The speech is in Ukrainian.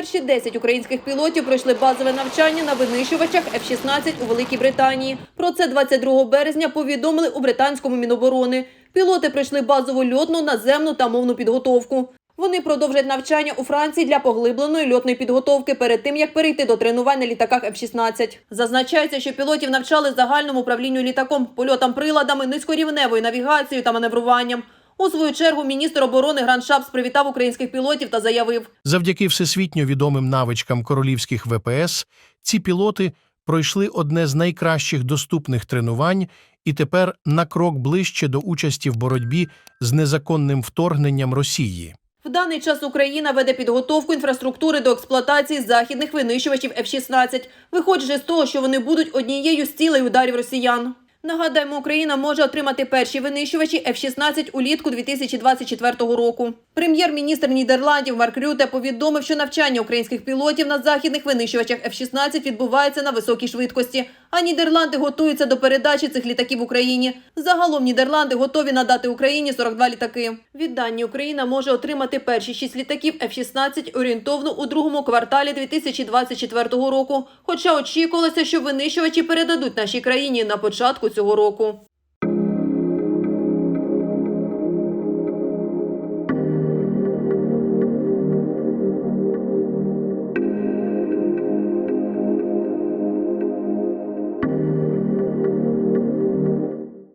Перші 10 українських пілотів пройшли базове навчання на винищувачах F-16 у Великій Британії. Про це 22 березня повідомили у британському Міноборони. Пілоти пройшли базову льотну, наземну та мовну підготовку. Вони продовжать навчання у Франції для поглибленої льотної підготовки перед тим, як перейти до тренувань на літаках F-16. Зазначається, що пілотів навчали загальному управлінню літаком, польотам приладами, низькорівневою навігацією та маневруванням. У свою чергу міністр оборони Гранд Шапс привітав українських пілотів та заявив: Завдяки всесвітньо відомим навичкам королівських ВПС ці пілоти пройшли одне з найкращих доступних тренувань і тепер на крок ближче до участі в боротьбі з незаконним вторгненням Росії. В даний час Україна веде підготовку інфраструктури до експлуатації західних винищувачів F-16, виходячи з того, що вони будуть однією з цілей ударів росіян. Нагадаємо, Україна може отримати перші винищувачі F-16 улітку 2024 року. Прем'єр-міністр Нідерландів Марк Рюте повідомив, що навчання українських пілотів на західних винищувачах F-16 відбувається на високій швидкості. А Нідерланди готуються до передачі цих літаків Україні. Загалом Нідерланди готові надати Україні 42 літаки. Віддані Україна може отримати перші шість літаків F-16 орієнтовно у другому кварталі 2024 року. Хоча очікувалося, що винищувачі передадуть нашій країні на початку цього року.